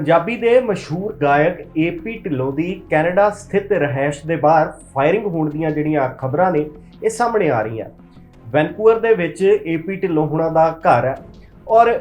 ਪੰਜਾਬੀ ਦੇ ਮਸ਼ਹੂਰ ਗਾਇਕ ਏਪੀ ਢਿੱਲੋਂ ਦੀ ਕੈਨੇਡਾ ਸਥਿਤ ਰਹਿائش ਦੇ ਬਾਹਰ ਫਾਇਰਿੰਗ ਹੋਣ ਦੀਆਂ ਜਿਹੜੀਆਂ ਖਬਰਾਂ ਨੇ, ਇਹ ਸਾਹਮਣੇ ਆ ਰਹੀਆਂ। ਵੈਨਕੂਵਰ ਦੇ ਵਿੱਚ ਏਪੀ ਢਿੱਲੋਂ ਹੁਣਾਂ ਦਾ ਘਰ ਹੈ ਔਰ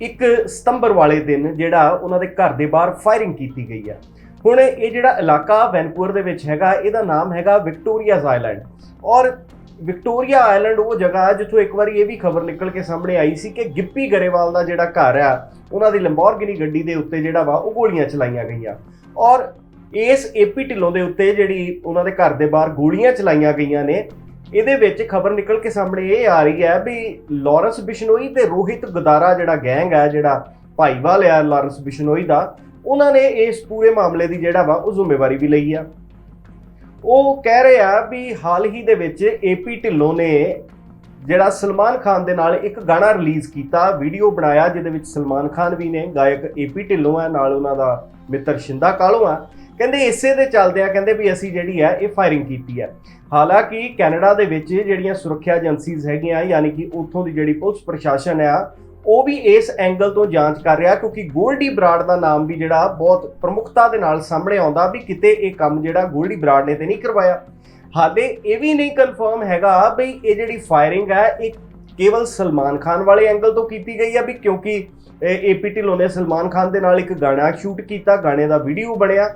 ਇੱਕ ਸਤੰਬਰ ਵਾਲੇ ਦਿਨ ਜਿਹੜਾ ਉਹਨਾਂ ਦੇ ਘਰ ਦੇ ਬਾਹਰ ਫਾਇਰਿੰਗ ਕੀਤੀ ਗਈ ਹੈ। ਹੁਣ ਇਹ ਜਿਹੜਾ ਇਲਾਕਾ ਵੈਨਕੂਵਰ ਦੇ ਵਿੱਚ ਹੈਗਾ, ਇਹਦਾ ਨਾਮ ਹੈਗਾ ਵਿਕਟੋਰੀਆਜ਼ ਆਈਲੈਂਡ ਔਰ ਵਿਕਟੋਰੀਆ ਆਇਲੈਂਡ ਉਹ ਜਗ੍ਹਾ ਹੈ ਜਿੱਥੋਂ ਇੱਕ ਵਾਰੀ ਇਹ ਵੀ ਖਬਰ ਨਿਕਲ ਕੇ ਸਾਹਮਣੇ ਆਈ ਸੀ ਕਿ ਗਿੱਪੀ ਗਰੇਵਾਲ ਦਾ ਜਿਹੜਾ ਘਰ ਆ, ਉਹਨਾਂ ਦੀ ਲੰਬੋਰਗਿਨੀ ਗੱਡੀ ਦੇ ਉੱਤੇ ਜਿਹੜਾ ਵਾ ਉਹ ਗੋਲੀਆਂ ਚਲਾਈਆਂ ਗਈਆਂ। ਔਰ ਇਸ ਏਪੀ ਢਿੱਲੋਂ ਦੇ ਉੱਤੇ ਜਿਹੜੀ ਉਹਨਾਂ ਦੇ ਘਰ ਦੇ ਬਾਹਰ ਗੋਲੀਆਂ ਚਲਾਈਆਂ ਗਈਆਂ ਨੇ, ਇਹਦੇ ਵਿੱਚ ਖਬਰ ਨਿਕਲ ਕੇ ਸਾਹਮਣੇ ਇਹ ਆ ਰਹੀ ਹੈ ਵੀ ਲਾਰੈਂਸ ਬਿਸ਼ਨੋਈ ਤੇ ਰੋਹਿਤ ਗਦਾਰਾ ਜਿਹੜਾ ਗੈਂਗ ਹੈ ਜਿਹੜਾ ਭਾਈਵਾਲ ਆ ਲਾਰੈਂਸ ਬਿਸ਼ਨੋਈ ਦਾ, ਉਹਨਾਂ ਨੇ ਇਸ ਪੂਰੇ ਮਾਮਲੇ ਦੀ ਜਿਹੜਾ ਵਾ ਉਹ ਜ਼ਿੰਮੇਵਾਰੀ ਵੀ ਲਈ ਆ। ਉਹ ਕਹਿ ਰਹੇ ਆ ਵੀ ਹਾਲ ਹੀ ਦੇ ਵਿੱਚ ਏਪੀ ਢਿੱਲੋਂ ਨੇ ਜਿਹੜਾ ਸਲਮਾਨ ਖਾਨ ਦੇ ਨਾਲ ਇੱਕ ਗਾਣਾ ਰਿਲੀਜ਼ ਕੀਤਾ, ਵੀਡੀਓ ਬਣਾਇਆ, ਜਿਹਦੇ ਵਿੱਚ ਸਲਮਾਨ ਖਾਨ ਵੀ ਨੇ, ਗਾਇਕ ਏਪੀ ਢਿੱਲੋਂ ਹੈ ਨਾਲ ਉਹਨਾਂ ਦਾ ਮਿੱਤਰ ਸ਼ਿੰਦਾ ਕਾਲੋ ਆ। ਕਹਿੰਦੇ ਇਸੇ ਦੇ ਚੱਲਦਿਆਂ ਕਹਿੰਦੇ ਵੀ ਅਸੀਂ ਜਿਹੜੀ ਹੈ ਇਹ ਫਾਇਰਿੰਗ ਕੀਤੀ ਹੈ ਹਾਲਾਂਕਿ ਕੈਨੇਡਾ ਦੇ ਵਿੱਚ ਜਿਹੜੀਆਂ ਸੁਰੱਖਿਆ ਏਜੰਸੀਜ਼ ਹੈਗੀਆਂ, ਯਾਨੀ ਕਿ ਉੱਥੋਂ ਦੀ ਜਿਹੜੀ ਪੁਲਿਸ ਪ੍ਰਸ਼ਾਸਨ ਆ ਉਹ ਵੀ ਇਸ ਐਂਗਲ ਤੋਂ ਜਾਂਚ ਕਰ ਰਿਹਾ ਕਿਉਂਕਿ ਗੋਲਡੀ ਬਰਾੜ ਦਾ ਨਾਮ ਵੀ ਜਿਹੜਾ ਬਹੁਤ ਪ੍ਰਮੁੱਖਤਾ ਦੇ ਨਾਲ ਸਾਹਮਣੇ ਆਉਂਦਾ ਵੀ ਕਿਤੇ ਇਹ ਕੰਮ ਜਿਹੜਾ ਗੋਲਡੀ ਬਰਾੜ ਨੇ ਤੇ ਨਹੀਂ ਕਰਵਾਇਆ। ਹਾਲੇ ਇਹ ਵੀ ਨਹੀਂ ਕਨਫਰਮ ਹੈਗਾ ਵੀ ਇਹ ਜਿਹੜੀ ਫਾਇਰਿੰਗ ਹੈ, ਇਹ ਕੇਵਲ ਸਲਮਾਨ ਖਾਨ ਵਾਲੇ ਐਂਗਲ ਤੋਂ ਕੀਤੀ ਗਈ ਹੈ ਵੀ ਕਿਉਂਕਿ ਏਪੀ ਢਿੱਲੋਂ ਨੇ ਸਲਮਾਨ ਖਾਨ ਦੇ ਨਾਲ ਇੱਕ ਗਾਣਾ ਸ਼ੂਟ ਕੀਤਾ, ਗਾਣੇ ਦਾ ਵੀਡੀਓ ਬਣਿਆ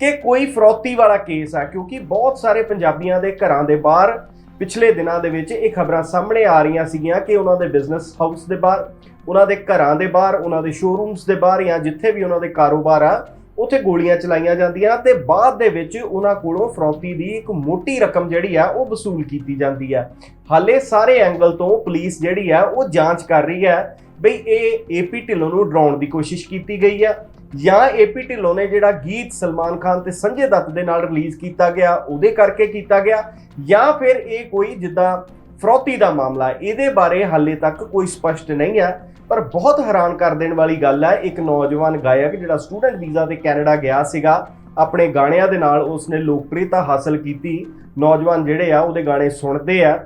ਕਿ ਕੋਈ ਫਰੋਤੀ ਵਾਲਾ ਕੇਸ ਆ ਕਿਉਂਕਿ ਬਹੁਤ ਸਾਰੇ ਪੰਜਾਬੀਆਂ ਦੇ ਘਰਾਂ ਦੇ ਬਾਹਰ ਪਿਛਲੇ ਦਿਨਾਂ ਦੇ ਵਿੱਚ ਇਹ ਖਬਰਾਂ ਸਾਹਮਣੇ ਆ ਰਹੀਆਂ ਸੀਗੀਆਂ ਕਿ ਉਹਨਾਂ ਦੇ ਬਿਜ਼ਨਸ ਹਾਊਸ ਦੇ ਬਾਹਰ ਉਹਨਾਂ ਦੇ ਘਰਾਂ ਦੇ ਬਾਹਰ, ਉਹਨਾਂ ਦੇ ਸ਼ੋਰੂਮਸ ਦੇ ਬਾਹਰ ਜਾਂ ਜਿੱਥੇ ਵੀ ਉਹਨਾਂ ਦੇ ਕਾਰੋਬਾਰ ਆ, ਉੱਥੇ ਗੋਲੀਆਂ ਚਲਾਈਆਂ ਜਾਂਦੀਆਂ ਤੇ ਬਾਅਦ ਦੇ ਵਿੱਚ ਉਹਨਾਂ ਕੋਲੋਂ ਫਰੌਤੀ ਦੀ ਇੱਕ ਮੋਟੀ ਰਕਮ ਜਿਹੜੀ ਆ, ਉਹ ਵਸੂਲ ਕੀਤੀ ਜਾਂਦੀ ਆ। ਹਾਲੇ ਸਾਰੇ ਐਂਗਲ ਤੋਂ ਪੁਲਿਸ ਜਿਹੜੀ ਆ, ਉਹ ਜਾਂਚ ਕਰ ਰਹੀ ਹੈ ਬਈ ਇਹ ਏਪੀ ਢਿੱਲੋਂ ਨੂੰ ਡਰਾਉਣ ਦੀ ਕੋਸ਼ਿਸ਼ ਕੀਤੀ ਗਈ ਆ ਜਾਂ ਏਪੀ ਢਿੱਲੋਂ ਨੇ ਜਿਹੜਾ ਗੀਤ ਸਲਮਾਨ ਖਾਨ ਤੇ ਸੰਜੇ ਦੱਤ ਦੇ ਨਾਲ ਰਿਲੀਜ਼ ਕੀਤਾ ਗਿਆ, ਉਹਦੇ ਕਰਕੇ ਕੀਤਾ ਗਿਆ ਜਾਂ ਫਿਰ ਇਹ ਕੋਈ ਜਿੱਦਾਂ ਫਰੋਤੀ ਦਾ ਮਾਮਲਾ ਇਹਦੇ ਬਾਰੇ ਹਾਲੇ ਤੱਕ ਕੋਈ ਸਪਸ਼ਟ ਨਹੀਂ ਹੈ, ਪਰ ਬਹੁਤ ਹੈਰਾਨ ਕਰ ਦੇਣ ਵਾਲੀ ਗੱਲ ਹੈ, ਇੱਕ ਨੌਜਵਾਨ ਗਾਇਕ ਜਿਹੜਾ ਸਟੂਡੈਂਟ ਵੀਜ਼ਾ ਤੇ ਕੈਨੇਡਾ ਗਿਆ ਸੀਗਾ, ਆਪਣੇ ਗਾਣਿਆਂ ਦੇ ਨਾਲ ਉਸਨੇ ਲੋਕਪ੍ਰਿਯਤਾ ਹਾਸਲ ਕੀਤੀ। ਨੌਜਵਾਨ ਜਿਹੜੇ ਆ, ਉਹਦੇ ਗਾਣੇ ਸੁਣਦੇ ਆ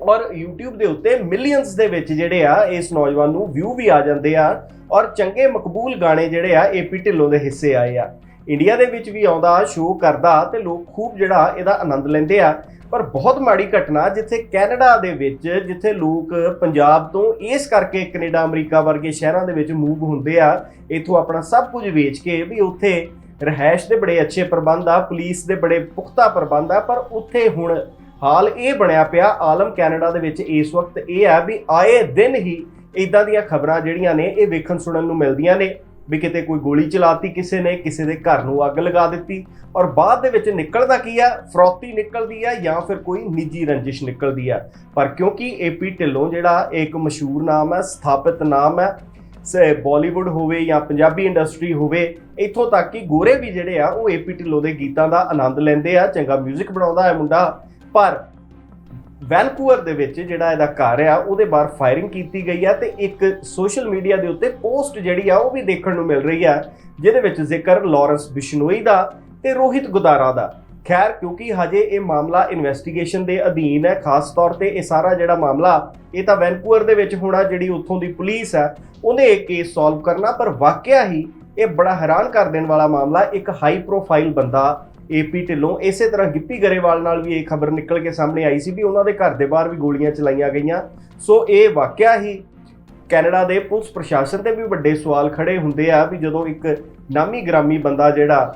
ਔਰ YouTube ਦੇ ਉੱਤੇ ਮਿਲੀਅਨਸ ਦੇ ਵਿੱਚ ਜਿਹੜੇ ਆ, ਇਸ ਨੌਜਵਾਨ ਨੂੰ ਵਿਊ ਵੀ ਆ ਜਾਂਦੇ ਆ ਔਰ ਚੰਗੇ ਮਕਬੂਲ ਗਾਣੇ ਜਿਹੜੇ ਆ ਏਪੀ ਢਿੱਲੋਂ ਦੇ ਹਿੱਸੇ ਆਏ ਆ। ਇੰਡੀਆ ਦੇ ਵਿੱਚ ਵੀ ਆਉਂਦਾ ਸ਼ੋਅ ਕਰਦਾ ਤੇ ਲੋਕ ਖੂਬ ਜਿਹੜਾ ਇਹਦਾ ਆਨੰਦ ਲੈਂਦੇ ਆ। ਪਰ ਬਹੁਤ ਮਾੜੀ ਘਟਨਾ ਜਿੱਥੇ ਕੈਨੇਡਾ ਦੇ ਵਿੱਚ, ਜਿੱਥੇ ਲੋਕ ਪੰਜਾਬ ਤੋਂ ਇਸ ਕਰਕੇ ਕੈਨੇਡਾ, ਅਮਰੀਕਾ ਵਰਗੇ ਸ਼ਹਿਰਾਂ ਦੇ ਵਿੱਚ ਮੂਵ ਹੁੰਦੇ ਆ, ਇਥੋਂ ਆਪਣਾ ਸਭ ਕੁਝ ਵੇਚ ਕੇ ਵੀ ਉੱਥੇ ਰਹਿائش ਦੇ ਬੜੇ ਅੱਛੇ ਪ੍ਰਬੰਧ ਆ, ਪੁਲਿਸ ਦੇ ਬੜੇ ਪੁਖਤਾ ਪ੍ਰਬੰਧ ਆ, ਪਰ ਉੱਥੇ ਹੁਣ ਹਾਲ ਇਹ ਬਣਿਆ ਪਿਆ, ਆਲਮ ਕੈਨੇਡਾ ਦੇ ਵਿੱਚ ਇਸ ਵਕਤ ਇਹ ਆ ਵੀ ਆਏ ਦਿਨ ਹੀ ਇਦਾਂ ਦੀਆਂ ਖਬਰਾਂ ਜਿਹੜੀਆਂ ਨੇ, ਇਹ ਵੇਖਣ ਸੁਣਨ ਨੂੰ ਮਿਲਦੀਆਂ ਨੇ। ਵੀ ਕਿਤੇ ਕੋਈ ਗੋਲੀ ਚਲਾਤੀ ਕਿਸੇ ਨੇ, ਕਿਸੇ ਦੇ ਘਰ ਨੂੰ ਅੱਗ ਲਗਾ ਦਿੱਤੀ ਔਰ ਬਾਅਦ ਦੇ ਵਿੱਚ ਨਿਕਲਦਾ ਕੀ ਆ? ਫਰੌਤੀ ਨਿਕਲਦੀ ਆ ਜਾਂ ਫਿਰ ਕੋਈ ਨਿੱਜੀ ਰੰਜਿਸ਼ ਨਿਕਲਦੀ ਆ? ਪਰ ਕਿਉਂਕਿ ਏਪੀ ਢਿੱਲੋਂ ਜਿਹੜਾ ਇੱਕ ਮਸ਼ਹੂਰ ਨਾਮ ਹੈ ਸਥਾਪਿਤ ਨਾਮ ਹੈ ਸੇ ਬਾਲੀਵੁੱਡ ਹੋਵੇ ਜਾਂ ਪੰਜਾਬੀ ਇੰਡਸਟਰੀ ਹੋਵੇ, ਇੱਥੋਂ ਤੱਕ ਕਿ ਗੋਰੇ ਵੀ ਜਿਹੜੇ ਆ, ਉਹ ਏਪੀ ਢਿੱਲੋਂ ਦੇ ਗੀਤਾਂ ਦਾ ਆਨੰਦ ਲੈਂਦੇ ਆ, ਚੰਗਾ 뮤직 ਬਣਾਉਂਦਾ ਹੈ ਮੁੰਡਾ। ਪਰ ਵੈਨਕੂਵਰ ਦੇ ਵਿੱਚ ਜਿਹੜਾ ਇਹਦਾ ਘਰ ਆ, ਉਹਦੇ ਬਾਹਰ ਫਾਇਰਿੰਗ ਕੀਤੀ ਗਈ ਆ ਤੇ ਇੱਕ ਸੋਸ਼ਲ ਮੀਡੀਆ ਦੇ ਉੱਤੇ ਪੋਸਟ ਜਿਹੜੀ ਆ, ਉਹ ਵੀ ਦੇਖਣ ਨੂੰ ਮਿਲ ਰਹੀ ਆ, ਜਿਹਦੇ ਵਿੱਚ ਜ਼ਿਕਰ ਲਾਰੈਂਸ ਬਿਸ਼ਨੋਈ ਦਾ ਤੇ ਰੋਹਿਤ ਗੁਦਾਰਾ ਦਾ। ਖੈਰ, ਕਿਉਂਕਿ ਹਜੇ ਇਹ ਮਾਮਲਾ ਇਨਵੈਸਟੀਗੇਸ਼ਨ ਦੇ ਅਧੀਨ ਹੈ, ਖਾਸ ਤੌਰ ਤੇ ਇਹ ਸਾਰਾ ਜਿਹੜਾ ਮਾਮਲਾ, ਇਹ ਤਾਂ ਵੈਨਕੂਵਰ ਦੇ ਵਿੱਚ ਹੋਣਾ, ਜਿਹੜੀ ਉੱਥੋਂ ਦੀ ਪੁਲਿਸ ਹੈ ਉਹਨੇ ਇਹ ਕੇਸ ਸੋਲਵ ਕਰਨਾ, ਪਰ ਵਾਕਿਆ ਹੀ ਇਹ ਬੜਾ ਹੈਰਾਨ ਕਰ ਦੇਣ ਵਾਲਾ ਮਾਮਲਾ, ਇੱਕ ਹਾਈ ਪ੍ਰੋਫਾਈਲ ਬੰਦਾ ਏਪੀ ਢਿੱਲੋਂ ਇਸੇ ਤਰ੍ਹਾਂ ਗਿੱਪੀ ਗਰੇਵਾਲ ਨਾਲ ਵੀ ਇਹ ਖਬਰ ਨਿਕਲ ਕੇ ਸਾਹਮਣੇ ਆਈ ਸੀ ਵੀ ਉਹਨਾਂ ਦੇ ਘਰ ਦੇ ਬਾਹਰ ਵੀ ਗੋਲੀਆਂ ਚਲਾਈਆਂ ਗਈਆਂ। ਸੋ ਇਹ ਵਾਕਿਆ ਹੀ ਕੈਨੇਡਾ ਦੇ ਪੁਲਿਸ ਪ੍ਰਸ਼ਾਸਨ ਤੇ ਵੀ ਵੱਡੇ ਸਵਾਲ ਖੜੇ ਹੁੰਦੇ ਆ ਵੀ ਜਦੋਂ ਇੱਕ ਨਾਮੀ ਗ੍ਰਾਮੀ ਬੰਦਾ ਜਿਹੜਾ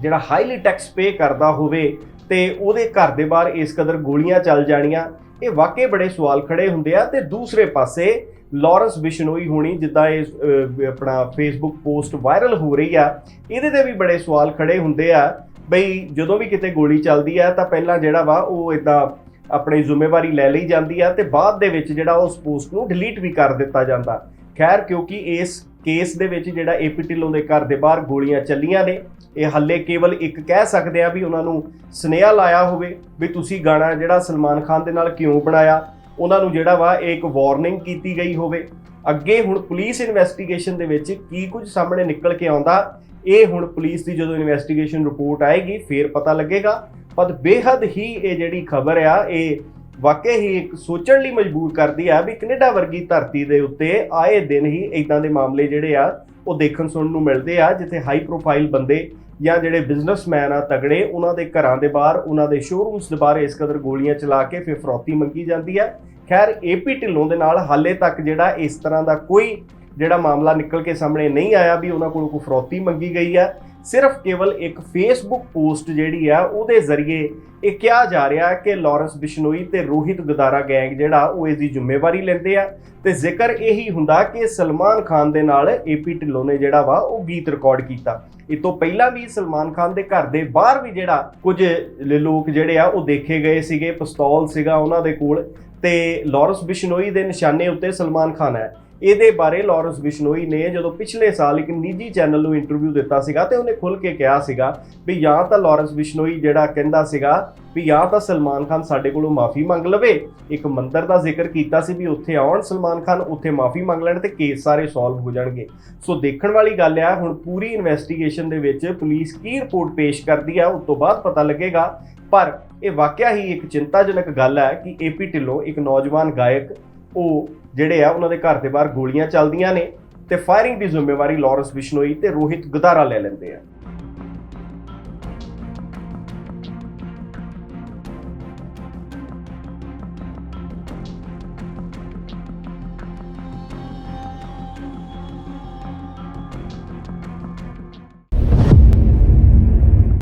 ਜਿਹੜਾ ਹਾਈਲੀ ਟੈਕਸ ਪੇ ਕਰਦਾ ਹੋਵੇ ਤੇ ਉਹਦੇ ਘਰ ਦੇ ਬਾਹਰ ਇਸ ਕਦਰ ਗੋਲੀਆਂ ਚੱਲ ਜਾਣੀਆਂ, ਇਹ ਵਾਕਈ ਬੜੇ ਸਵਾਲ ਖੜੇ ਹੁੰਦੇ ਆ। ਤੇ ਦੂਸਰੇ ਪਾਸੇ ਲਾਰੈਂਸ ਬਿਸ਼ਨੋਈ ਹੋਣੀ ਜਿੱਦਾਂ ਇਹ ਆਪਣਾ ਫੇਸਬੁੱਕ ਪੋਸਟ ਵਾਇਰਲ ਹੋ ਰਹੀ ਆ, ਇਹਦੇ ਤੇ ਵੀ ਬੜੇ ਸਵਾਲ ਖੜੇ ਹੁੰਦੇ ਆ ਬਈ ਜਦੋਂ ਵੀ ਕਿਤੇ ਗੋਲੀ ਚੱਲਦੀ ਆ ਤਾਂ ਪਹਿਲਾਂ ਜਿਹੜਾ ਵਾ ਉਹ ਇਦਾਂ ਆਪਣੀ ਜ਼ਿੰਮੇਵਾਰੀ ਲੈ ਲਈ ਜਾਂਦੀ ਆ ਤੇ ਬਾਅਦ ਦੇ ਵਿੱਚ ਜਿਹੜਾ ਉਸ ਪੋਸਟ ਨੂੰ ਡਿਲੀਟ ਵੀ ਕਰ ਦਿੱਤਾ ਜਾਂਦਾ। ਖੈਰ, ਕਿਉਂਕਿ ਇਸ ਕੇਸ ਦੇ ਵਿੱਚ ਜਿਹੜਾ ਏਪੀ ਢਿੱਲੋਂ ਦੇ ਘਰ ਦੇ ਬਾਹਰ ਗੋਲੀਆਂ ਚੱਲੀਆਂ ਨੇ, ਇਹ ਹੱਲੇ ਕੇਵਲ ਇੱਕ ਕਹਿ ਸਕਦੇ ਆ ਵੀ ਉਹਨਾਂ ਨੂੰ ਸਨੇਹਾ ਲਾਇਆ ਹੋਵੇ ਵੀ ਤੁਸੀਂ ਗਾਣਾ ਜਿਹੜਾ ਸਲਮਾਨ ਖਾਨ ਦੇ ਨਾਲ ਕਿਉਂ ਬਣਾਇਆ, ਉਹਨਾਂ ਨੂੰ ਜਿਹੜਾ ਵਾ ਇਹ ਇੱਕ ਵਾਰਨਿੰਗ ਕੀਤੀ ਗਈ ਹੋਵੇ। ਅੱਗੇ ਹੁਣ ਪੁਲਿਸ ਇਨਵੈਸਟੀਗੇਸ਼ਨ ਦੇ ਵਿੱਚ ਕੀ ਕੁਝ ਸਾਹਮਣੇ ਨਿਕਲ ਕੇ ਆਉਂਦਾ ਇਹ ਹੁਣ ਪੁਲਿਸ ਦੀ ਜਦੋਂ ਇਨਵੈਸਟੀਗੇਸ਼ਨ ਰਿਪੋਰਟ ਆਏਗੀ, ਫੇਰ ਪਤਾ ਲੱਗੇਗਾ। ਪਰ ਬੇਹੱਦ ਹੀ ਇਹ ਜਿਹੜੀ ਖਬਰ ਆ, ਇਹ ਵਾਕਿਆ ਹੀ ਇੱਕ ਸੋਚਣ ਲਈ ਮਜਬੂਰ ਕਰਦੀ ਆ ਵੀ ਕੈਨੇਡਾ ਵਰਗੀ ਧਰਤੀ ਦੇ ਉੱਤੇ ਆਏ ਦਿਨ ਹੀ ਇਦਾਂ ਦੇ ਮਾਮਲੇ ਜਿਹੜੇ ਆ, ਉਹ ਦੇਖਣ ਸੁਣਨ ਨੂੰ ਮਿਲਦੇ ਆ, ਜਿੱਥੇ ਹਾਈ ਪ੍ਰੋਫਾਈਲ ਬੰਦੇ ਜਾਂ ਜਿਹੜੇ ਬਿਜ਼ਨਸਮੈਨ ਆ ਤਗੜੇ, ਉਹਨਾਂ ਦੇ ਘਰਾਂ ਦੇ ਬਾਹਰ, ਉਹਨਾਂ ਦੇ ਸ਼ੋਰੂਮਸ ਦੇ ਬਾਹਰ ਇਸ ਕਦਰ ਗੋਲੀਆਂ ਚਲਾ ਕੇ ਫਿਰ ਫਰੌਤੀ ਮੰਗੀ ਜਾਂਦੀ ਹੈ ਖੈਰ ਏਪੀ ਢਿੱਲੋਂ ਦੇ ਨਾਲ ਹਾਲੇ ਤੱਕ ਜਿਹੜਾ ਇਸ ਤਰ੍ਹਾਂ ਦਾ ਕੋਈ ਜਿਹੜਾ ਮਾਮਲਾ ਨਿਕਲ ਕੇ ਸਾਹਮਣੇ ਨਹੀਂ ਆਇਆ ਵੀ ਉਹਨਾਂ ਕੋਲ ਕੋਈ ਫਰੋਤੀ ਮੰਗੀ ਗਈ ਹੈ ਸਿਰਫ ਕੇਵਲ ਇੱਕ ਫੇਸਬੁੱਕ ਪੋਸਟ ਜਿਹੜੀ ਆ, ਉਹਦੇ ਜ਼ਰੀਏ ਇਹ ਕਿਹਾ ਜਾ ਰਿਹਾ ਕਿ ਲਾਰੈਂਸ ਬਿਸ਼ਨੋਈ ਤੇ ਰੋਹਿਤ ਗਦਾਰਾ ਗੈਂਗ ਜਿਹੜਾ, ਉਹ ਇਸ ਦੀ ਜ਼ਿੰਮੇਵਾਰੀ ਲੈਂਦੇ ਆ ਤੇ ਜ਼ਿਕਰ ਇਹੀ ਹੁੰਦਾ ਕਿ ਸਲਮਾਨ ਖਾਨ ਦੇ ਨਾਲ ਏਪੀ ਢਿੱਲੋਂ ਨੇ ਜਿਹੜਾ ਵਾ, ਉਹ ਗੀਤ ਰਿਕਾਰਡ ਕੀਤਾ। ਇਹ ਤੋਂ ਪਹਿਲਾਂ ਵੀ ਸਲਮਾਨ ਖਾਨ ਦੇ ਘਰ ਦੇ ਬਾਹਰ ਵੀ ਜਿਹੜਾ ਕੁਝ ਲੋਕ ਜਿਹੜੇ ਆ, ਉਹ ਦੇਖੇ ਗਏ ਸੀਗੇ, ਪਿਸਤੌਲ ਸੀਗਾ ਉਹਨਾਂ ਦੇ ਕੋਲ ਤੇ ਲਾਰੈਂਸ ਬਿਸ਼ਨੋਈ ਦੇ ਨਿਸ਼ਾਨੇ ਉੱਤੇ ਸਲਮਾਨ ਖਾਨ ਹੈ। ਇਹਦੇ ਬਾਰੇ ਲਾਰੈਂਸ ਬਿਸ਼ਨੋਈ ਨੇ ਜਦੋਂ ਪਿਛਲੇ ਸਾਲ ਇੱਕ ਨਿੱਜੀ ਚੈਨਲ ਨੂੰ ਇੰਟਰਵਿਊ ਦਿੱਤਾ ਸੀਗਾ ਤੇ ਉਹਨੇ ਖੁੱਲ ਕੇ ਕਿਹਾ ਸੀਗਾ ਵੀ ਜਾਂ ਤਾਂ ਲਾਰੈਂਸ ਬਿਸ਼ਨੋਈ ਜਿਹੜਾ ਕਹਿੰਦਾ ਸੀਗਾ ਵੀ ਜਾਂ ਤਾਂ ਸਲਮਾਨ ਖਾਨ ਸਾਡੇ ਕੋਲੋਂ ਮਾਫੀ ਮੰਗ ਲਵੇ। ਇੱਕ ਮੰਦਰ ਦਾ ਜ਼ਿਕਰ ਕੀਤਾ ਸੀ ਵੀ ਉੱਥੇ ਆਉਣ ਸਲਮਾਨ ਖਾਨ, ਉੱਥੇ ਮਾਫੀ ਮੰਗ ਲੈਣ ਤੇ ਕੇਸ ਸਾਰੇ ਸੋਲਵ ਹੋ ਜਾਣਗੇ। ਸੋ ਦੇਖਣ ਵਾਲੀ ਗੱਲ ਆ, ਹੁਣ ਪੂਰੀ ਇਨਵੈਸਟੀਗੇਸ਼ਨ ਦੇ ਵਿੱਚ ਪੁਲਿਸ ਕੀ ਰਿਪੋਰਟ ਪੇਸ਼ ਕਰਦੀ ਆ, ਉਸ ਤੋਂ ਬਾਅਦ ਪਤਾ ਲੱਗੇਗਾ। ਪਰ ਇਹ ਵਾਕਿਆ ਹੀ ਇੱਕ ਚਿੰਤਾਜਨਕ ਗੱਲ ਹੈ ਕਿ ਏਪੀ ਢਿੱਲੋਂ ਇੱਕ ਨੌਜਵਾਨ ਗਾਇਕ, ਉਹ ਜਿਹੜੇ ਆ, ਉਹਨਾਂ ਦੇ ਘਰ ਦੇ ਬਾਹਰ ਗੋਲੀਆਂ ਚੱਲਦੀਆਂ ਨੇ ਤੇ ਫਾਇਰਿੰਗ ਦੀ ਜ਼ਿੰਮੇਵਾਰੀ ਲਾਰੈਂਸ ਬਿਸ਼ਨੋਈ ਤੇ ਰੋਹਿਤ ਗਦਾਰਾ ਲੈ ਲੈਂਦੇ ਆ।